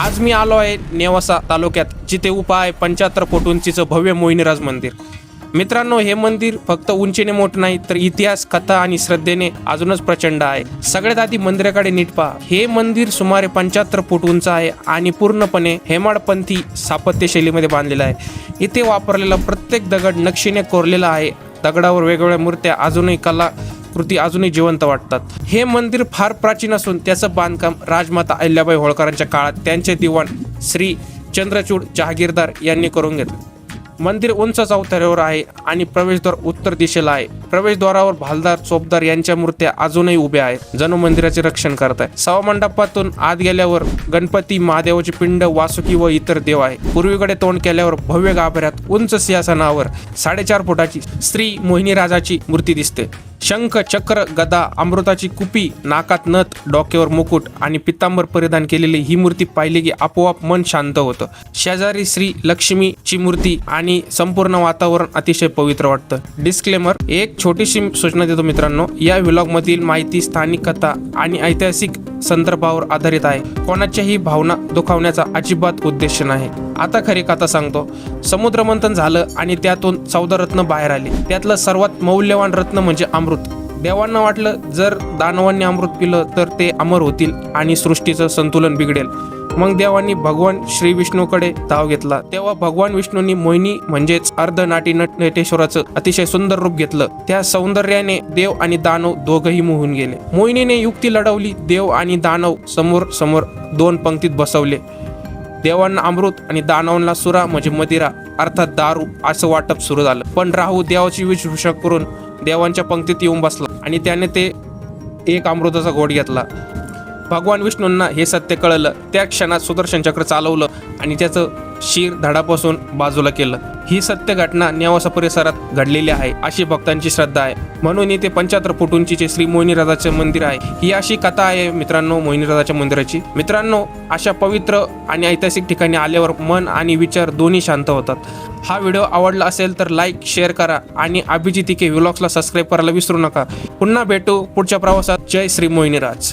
आज मी आलो आहे नेवासा तालुक्यात जिथे उभा आहे पंच्याहत्तर फूट उंचीचं भव्य मोहिनीराज मंदिर. मित्रांनो हे मंदिर फक्त उंचीने मोठं नाही तर इतिहास कथा आणि श्रद्धेने अजूनच प्रचंड आहे. सगळ्यात आधी मंदिराकडे नीट पहा. हे मंदिर सुमारे पंच्याहत्तर फूट उंच आहे आणि पूर्णपणे हेमाडपंथी स्थापत्य शैलीमध्ये बांधलेलं आहे. इथे वापरलेला प्रत्येक दगड नक्षीने कोरलेला आहे. दगडावर वेगवेगळ्या मूर्त्या अजूनही कला कृती अजूनही जिवंत वाटतात. हे मंदिर फार प्राचीन असून त्याचं बांधकाम राजमाता अहिल्याबाई होळकरांच्या काळात त्यांचे दिवाण श्री चंद्रचूड जहागीरदार यांनी करून घेतले. मंदिर उंच चौथऱ्यावर आहे आणि प्रवेशद्वार उत्तर दिशेला आहे. प्रवेशद्वारावर भालदार चोपदार यांच्या मूर्त्या अजूनही उभ्या आहेत. जणू मंदिराचे रक्षण करत आहे सवामंडपातून आत गेल्यावर गणपती महादेवाचे पिंड वासुकी व इतर देव आहे पूर्वीकडे तोंड केल्यावर भव्य गाभाऱ्यात उंच सिंहासनावर साडेचार फुटाची स्त्री मोहिनी राजाची मूर्ती दिसते. शंख चक्र गदा अमृताची कुपी नाकात नथ डोक्यावर मुकुट आणि पितांबर परिधान केलेली ही मूर्ती पाहिली की आपोआप मन शांत होतं. शेजारी श्री लक्ष्मीची मूर्ती आणि संपूर्ण वातावरण अतिशय पवित्र वाटतं. डिस्क्लेमर एक छोटीशी सूचना देतो मित्रांनो. या व्लॉग मधील माहिती स्थानिक कथा आणि ऐतिहासिक संदर्भावर आधारित आहे. कोणाच्याही भावना दुखावण्याचा अजिबात उद्देश नाही. आता खरी कथा सांगतो. समुद्रमंथन झालं आणि त्यातून चौदा रत्न बाहेर आले. त्यातलं सर्वात मौल्यवान रत्न म्हणजे अमृत. देवांना वाटलं जर दानवांनी अमृत पिलं तर ते अमर होतील आणि सृष्टीचं संतुलन बिघडेल. मग देवांनी भगवान श्री विष्णूकडे धाव घेतला. तेव्हा भगवान विष्णूंनी मोहिनी म्हणजेच अर्धनाटी नट नटेश्वराचं अतिशय सुंदर रूप घेतलं. त्या सौंदर्याने देव आणि दानव दोघही मोहून गेले. मोहिनीने युक्ती लढवली. देव आणि दानव समोर समोर दोन पंक्तीत बसवले. देवांना अमृत आणि दानवांना सुरा म्हणजे मदिरा अर्थात दारू असं वाटप सुरू झालं. पण राहू देवाची विषभूषा करून देवांच्या पंक्तीत येऊन बसला आणि त्याने ते एक अमृताचा घोट घेतला. भगवान विष्णूंना हे सत्य कळलं. त्या क्षणात सुदर्शन चक्र चालवलं आणि त्याचं शिर धडापासून बाजूला केलं. ही सत्य घटना नेवासा परिसरात घडलेली आहे अशी भक्तांची श्रद्धा आहे. म्हणून इथे पंच्याहत्तर फुटूंची जे श्री मोहिनीराजाचे मंदिर आहे. ही अशी कथा आहे मित्रांनो मोहिनीराजाच्या मंदिराची. मित्रांनो अशा पवित्र आणि ऐतिहासिक ठिकाणी आल्यावर मन आणि विचार दोन्ही शांत होतात. हा व्हिडिओ आवडला असेल तर लाईक शेअर करा आणि अभिजित के व्लॉग्सला सबस्क्राईब करायला विसरू नका. पुन्हा भेटू पुढच्या प्रवासात. जय श्री मोहिनीराज.